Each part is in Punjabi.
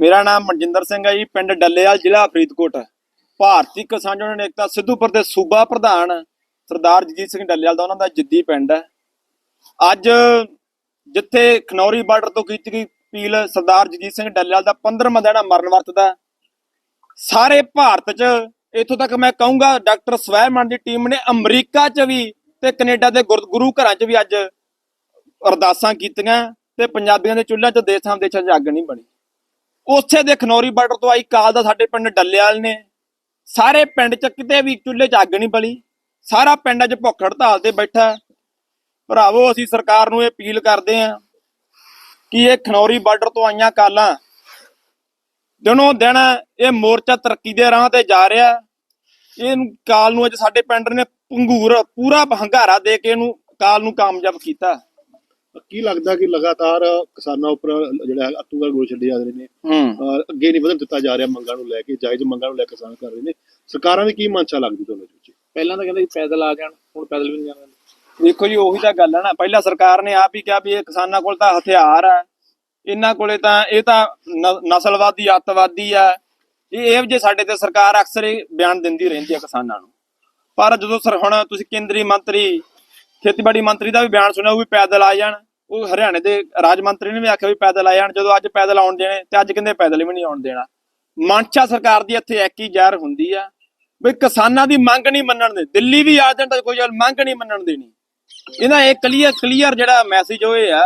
ਮੇਰਾ ਨਾਮ ਮਨਜਿੰਦਰ ਸਿੰਘ ਹੈ ਜੀ, ਪਿੰਡ ਡੱਲੇਵਾਲ, ਜ਼ਿਲ੍ਹਾ ਫਰੀਦਕੋਟ। ਭਾਰਤੀ ਕਿਸਾਨ ਯੂਨੀਅਨ ਏਕਤਾ ਸਿੱਧੂਪੁਰ ਦੇ ਸੂਬਾ ਪ੍ਰਧਾਨ ਸਰਦਾਰ ਜਗਜੀਤ ਸਿੰਘ ਡੱਲੇਵਾਲ ਦਾ ਉਹਨਾਂ ਦਾ ਜਿੱਦੀ ਪਿੰਡ ਹੈ। ਅੱਜ ਜਿੱਥੇ ਖਨੌਰੀ ਬਾਰਡਰ ਤੋਂ ਕੀਤੀ ਗਈ ਅਪੀਲ ਸਰਦਾਰ ਜਗਜੀਤ ਸਿੰਘ ਡੱਲੇਵਾਲ ਦਾ 15ਵਾਂ ਦਿਨ ਮਰਨ ਵਰਤ ਦਾ ਸਾਰੇ ਭਾਰਤ 'ਚ ਇੱਥੋਂ ਤੱਕ ਮੈਂ ਕਹੂੰਗਾ, ਡਾਕਟਰ ਸਵੈਮਨ ਦੀ ਟੀਮ ਨੇ ਅਮਰੀਕਾ 'ਚ ਵੀ ਤੇ ਕੈਨੇਡਾ ਦੇ ਗੁਰ- ਗੁਰੂ ਘਰਾਂ 'ਚ ਵੀ ਅੱਜ ਅਰਦਾਸਾਂ ਕੀਤੀਆਂ ਤੇ ਪੰਜਾਬੀਆਂ ਦੇ ਚੁੱਲ੍ਹਿਆਂ 'ਚ ਦੇਸਾਂ ਦੇਸ਼ਾਂ 'ਚ ਅੱਗ ਨਹੀਂ ਬਣੀ। ਉਸੇ ਦੇ ਖਨੌਰੀ ਬਾਰਡਰ ਤੋਂ ਆਈ ਕਾਲ ਦਾ ਸਾਡੇ ਪਿੰਡ ਡੱਲਿਆਲ ਨੇ। ਸਾਰੇ ਪਿੰਡ 'ਚ ਕਿਤੇ ਵੀ ਚੁੱਲ੍ਹੇ 'ਚ ਅੱਗ ਨਹੀਂ ਬਲੀ। ਸਾਰਾ ਪਿੰਡ ਅੱਜ ਭੁੱਖ ਹੜਤਾਲ ਤੇ ਬੈਠਾ। ਭਰਾਵੋ, ਅਸੀਂ ਸਰਕਾਰ ਨੂੰ ਇਹ ਅਪੀਲ ਕਰਦੇ ਆਂ ਕਿ ਇਹ ਖਨੌਰੀ ਬਾਰਡਰ ਤੋਂ ਆਈਆਂ ਕਾਲਾਂ ਦਿਨੋਂ ਦਿਨ ਇਹ ਮੋਰਚਾ ਤਰੱਕੀ ਦੇ ਰਾਹ ਤੇ ਜਾ ਰਿਹਾ। ਇਹ ਕਾਲ ਨੂੰ ਅੱਜ ਸਾਡੇ ਪਿੰਡ ਨੇ ਪੰਗੂਰ ਪੂਰਾ ਹੰਗਾਰਾ ਦੇ ਕੇ ਇਹਨੂੰ ਕਾਲ ਨੂੰ ਕਾਮਯਾਬ ਕੀਤਾ। ਕੀ ਲੱਗਦਾ ਕਿ ਲਗਾਤਾਰ ਕਿਸਾਨਾਂ ਉੱਪਰ ਜਿਹੜਾ ਹੈ ਅਤੂਗਲ ਗੋਲ ਛੱਡੇ ਜਾ ਰਹੇ ਨੇ? ਹੂੰ। ਅੱਗੇ ਨਹੀਂ ਵਧਣ ਦਿੱਤਾ ਜਾ ਰਿਹਾ ਮੰਗਾਂ ਨੂੰ ਲੈ ਕੇ ਜਾਇਜ਼ ਮੰਗਾਂ ਨੂੰ ਲੈ ਕੇ ਕਿਸਾਨ ਕਰ ਰਹੇ ਨੇ। ਸਰਕਾਰਾਂ ਦੀ ਕੀ ਮਨਸ਼ਾ ਲੱਗਦੀ ਤੁਹਾਨੂੰ ਵਿੱਚ? ਪਹਿਲਾਂ ਤਾਂ ਕਹਿੰਦੇ ਸੀ ਪੈਦਲ ਆ ਜਾਣ ਹੁਣ ਪੈਦਲ ਵੀ ਨਹੀਂ ਜਾਣਾ ਦੇਖੋ ਜੀ ਉਹੀ ਤਾਂ ਗੱਲ ਹੈ ਨਾ। ਪਹਿਲਾਂ ਸਰਕਾਰ ਨੇ ਆਪ ਹੀ ਕਿਹਾ ਵੀ ਇਹ ਕਿਸਾਨਾਂ ਕੋਲ ਤਾਂ ਹਥਿਆਰ ਆ ਇਹਨਾਂ ਕੋਲੇ ਤਾਂ ਇਹ ਤਾਂ ਨਸਲਵਾਦੀ ਅੱਤਵਾਦੀ ਆ ਇਹ ਇਹੋ ਜਿਹੇ ਸਾਡੇ ਤੇ ਸਰਕਾਰ ਅਕਸਰ ਹੀ ਬਿਆਨ ਦਿੰਦੀ ਰਹਿੰਦੀ ਆ ਕਿਸਾਨਾਂ ਨੂੰ। ਪਰ ਜਦੋਂ ਸਰ ਹੁਣ ਤੁਸੀਂ ਕੇਂਦਰੀ ਮੰਤਰੀ ਖੇਤੀਬਾੜੀ ਮੰਤਰੀ ਦਾ ਵੀ ਬਿਆਨ ਸੁਣਿਆ ਉਹ ਵੀ ਪੈਦਲ ਆ ਜਾਣ। ਉਹ ਹਰਿਆਣੇ ਦੇ ਰਾਜ ਮੰਤਰੀ ਨੇ ਵੀ ਆਖਿਆ ਵੀ ਪੈਦਲ ਆ ਜਾਣ ਜਦੋਂ ਅੱਜ ਪੈਦਲ ਆਉਣ ਦੇਣੇ ਤੇ ਅੱਜ ਕਹਿੰਦੇ ਪੈਦਲ ਵੀ ਨਹੀਂ ਆਉਣ ਦੇਣਾ। ਮਨਸ਼ਾ ਸਰਕਾਰ ਦੀ ਇੱਥੇ ਇੱਕ ਹੀ ਜ਼ਾਹਰ ਹੁੰਦੀ ਆ ਵੀ ਕਿਸਾਨਾਂ ਦੀ ਮੰਗ ਨਹੀਂ ਮੰਨਣ ਦੇ, ਦਿੱਲੀ ਵੀ ਆ ਜਾਣ ਤਾਂ ਕੋਈ ਮੰਗ ਨਹੀਂ ਮੰਨਣ ਦੇਣੀ। ਇਹਦਾ ਇਹ ਕਲੀਅਰ ਕਲੀਅਰ ਜਿਹੜਾ ਮੈਸੇਜ ਹੋਏ ਆ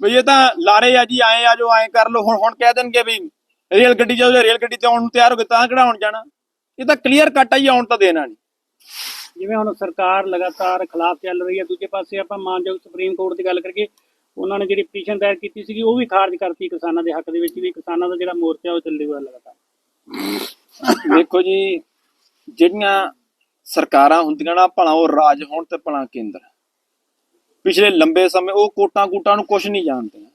ਵੀ ਇਹ ਤਾਂ ਲਾਰੇ ਆ ਜੀ, ਆਏ ਆ ਜੋ ਆਏ ਕਰ ਲੋ ਹੁਣ ਹੁਣ ਕਹਿ ਦੇਣਗੇ ਵੀ ਰੇਲ ਗੱਡੀ ਜਦੋਂ ਰੇਲ ਗੱਡੀ ਤੇ ਆਉਣ ਨੂੰ ਤਿਆਰ ਹੋ ਗਏ ਤਾਂ ਕਿਹੜਾ ਆਉਣ ਜਾਣਾ। ਇਹ ਤਾਂ ਕਲੀਅਰ ਕੱਟ ਆ ਜੀ, ਆਉਣ ਤਾਂ ਦੇਣਾ ਨਹੀਂ। ਜਿਵੇਂ ਹੁਣ ਸਰਕਾਰ ਲਗਾਤਾਰ ਖਿਲਾਫ ਚੱਲ ਰਹੀ ਹੈ, ਦੂਜੇ ਪਾਸੇ ਆਪਾਂ ਮਾਨਯੋਗ ਸੁਪਰੀਮ ਕੋਰਟ ਦੀ ਗੱਲ ਕਰੀਏ ਉਹਨਾਂ ਨੇ ਜਿਹੜੀ ਪਟੀਸ਼ਨ ਦਾਇਰ ਕੀਤੀ ਸੀਗੀ, ਉਹ ਵੀ ਖਾਰਜ ਕਰਤੀ ਕਿਸਾਨਾਂ ਦੇ ਹੱਕ ਦੇ ਵਿੱਚ ਵੀ ਕਿਸਾਨਾਂ ਦਾ ਜਿਹੜਾ ਮੋਰਚਾ ਉਹ ਚੱਲੇਗਾ ਲਗਾਤਾਰ। ਵੇਖੋ ਜੀ, ਜਿਹੜੀਆਂ ਸਰਕਾਰਾਂ ਹੁੰਦੀਆਂ ਨਾ, ਭਲਾ ਉਹ ਰਾਜ ਹੋਣ ਤੇ ਭਲਾ ਕੇਂਦਰ। ਪਿਛਲੇ ਲੰਬੇ ਸਮੇਂ ਉਹ ਕੋਟਾਂ ਕੂਟਾਂ ਨੂੰ ਕੁਝ ਨਹੀਂ ਜਾਣਦੇ।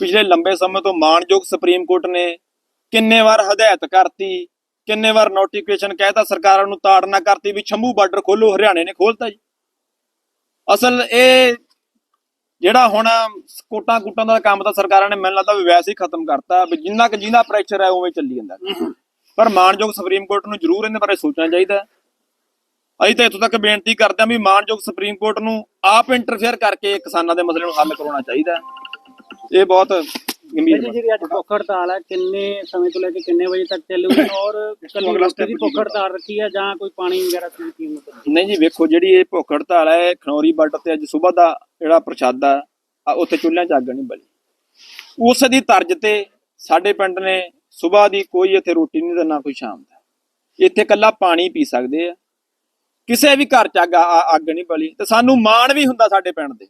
ਪਿਛਲੇ ਲੰਬੇ ਸਮੇਂ ਤੋਂ ਮਾਨਯੋਗ ਸੁਪਰੀਮ ਕੋਰਟ ਨੇ ਕਿੰਨੇ ਵਾਰ ਹਦਾਇਤ ਕਰਤੀ, ਕਿੰਨੇ ਵਾਰ ਨੋਟੀਫਿਕੇਸ਼ਨ ਕਹਿਤਾ, ਸਰਕਾਰਾਂ ਨੂੰ ਤਾੜਨਾ ਕਰਤੀ ਵੀ ਛੰਭੂ ਬਾਰਡਰ ਖੋਲੋ, ਹਰਿਆਣੇ ਨੇ ਖੋਲਤਾ ਜੀ। ਅਸਲ ਇਹ ਜਿਹੜਾ ਹੁਣ ਕੋਟਾਂ ਕੂਟਾਂ ਦਾ ਕੰਮ ਤਾਂ ਸਰਕਾਰਾਂ ਨੇ ਮੈਨੂੰ ਲੱਗਦਾ ਵੀ ਵੈਸੇ ਹੀ ਖਤਮ ਕਰਤਾ ਵੀ ਜਿੰਨਾ ਕਿ ਜਿੰਨਾ ਪ੍ਰੈਸ਼ਰ ਹੈ ਉਵੇਂ ਚੱਲੀ ਜਾਂਦਾ ਪਰ ਮਾਨਯੋਗ ਸੁਪਰੀਮ ਕੋਰਟ ਨੂੰ ਜ਼ਰੂਰ ਇਹਦੇ ਬਾਰੇ ਸੋਚਣਾ ਚਾਹੀਦਾ। ਅਸੀਂ ਤਾਂ ਇੱਥੋਂ ਤੱਕ ਬੇਨਤੀ ਕਰਦੇ ਹਾਂ ਵੀ ਮਾਨਯੋਗ ਸੁਪਰੀਮ ਕੋਰਟ ਨੂੰ ਆਪ ਇੰਟਰਫੇਅਰ ਕਰਕੇ ਕਿਸਾਨਾਂ ਦੇ ਮਸਲੇ ਨੂੰ ਹੱਲ ਕਰਾਉਣਾ ਚਾਹੀਦਾ। ਇਹ ਬਹੁਤ ਗੰਭੀਰ ਜੀ ਜਿਹੜੀ ਅੱਜ ਭੁੱਖ ਹੜਤਾਲ ਹੈ ਕਿੰਨੇ ਸਮੇਂ ਤੋਂ ਲੈ ਕੇ ਕਿੰਨੇ ਵਜੇ ਤੱਕ ਚੱਲੂਗੀ ਔਰ ਕੱਲੀ ਰੋਟੀ ਦੀ ਭੁੱਖ ਹੜਤਾਲ ਰੱਖੀ ਹੈ ਜਾਂ ਕੋਈ ਪਾਣੀ ਵਗੈਰਾ ਦੀ ਕੀਮਤ ਨਹੀਂ ਜੀ ਵੇਖੋ ਜਿਹੜੀ ਇਹ ਭੁੱਖ ਹੜਤਾਲ ਹੈ ਖਨੌਰੀ ਬਾਰਡਰ ਤੇ ਅੱਜ ਸਵੇਰ ਦਾ ਜਿਹੜਾ ਪ੍ਰਸ਼ਾਦਾ ਆ ਉੱਥੇ ਚੁੱਲ੍ਹਿਆਂ 'ਚ ਅੱਗ ਨਹੀਂ ਬਲੀ। ਉਸ ਦੀ ਤਰਜ਼ ਤੇ ਸਾਡੇ ਪਿੰਡ ਨੇ ਸਵੇਰ ਦੀ ਕੋਈ ਇੱਥੇ ਰੋਟੀ ਨਹੀਂ ਤੇ ਨਾ ਕੋਈ ਸ਼ਾਮ ਦਾ। ਇੱਥੇ ਕੱਲਾ ਪਾਣੀ ਪੀ ਸਕਦੇ ਆ। ਕਿਸੇ ਵੀ ਘਰ 'ਚ ਅੱਗ ਅੱਗ ਨਹੀਂ ਬਲੀ ਤੇ ਸਾਨੂੰ ਮਾਣ ਵੀ ਹੁੰਦਾ ਸਾਡੇ ਪਿੰਡ ਦੇ।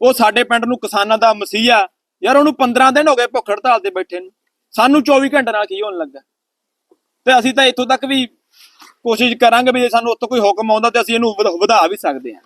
ਉਹ ਸਾਡੇ ਪਿੰਡ ਨੂੰ ਕਿਸਾਨਾਂ ਦਾ ਮਸੀਹਾ ਯਾਰ ਉਹਨੂੰ 15 ਦਿਨ ਹੋ ਗਏ ਭੁੱਖ ਹੜਤਾਲ ਤੇ ਬੈਠੇ ਨੂੰ। ਸਾਨੂੰ 24 ਘੰਟੇ ਨਾਲ ਕੀ ਹੋਣ ਲੱਗਾ ਤੇ ਅਸੀਂ ਤਾਂ ਇੱਥੋਂ ਤੱਕ ਵੀ ਕੋਸ਼ਿਸ਼ ਕਰਾਂਗੇ ਵੀ ਜੇ ਸਾਨੂੰ ਉੱਥੋਂ ਕੋਈ ਹੁਕਮ ਆਉਂਦਾ ਤੇ ਅਸੀਂ ਇਹਨੂੰ ਵਧਾ ਵੀ ਸਕਦੇ ਹਾਂ।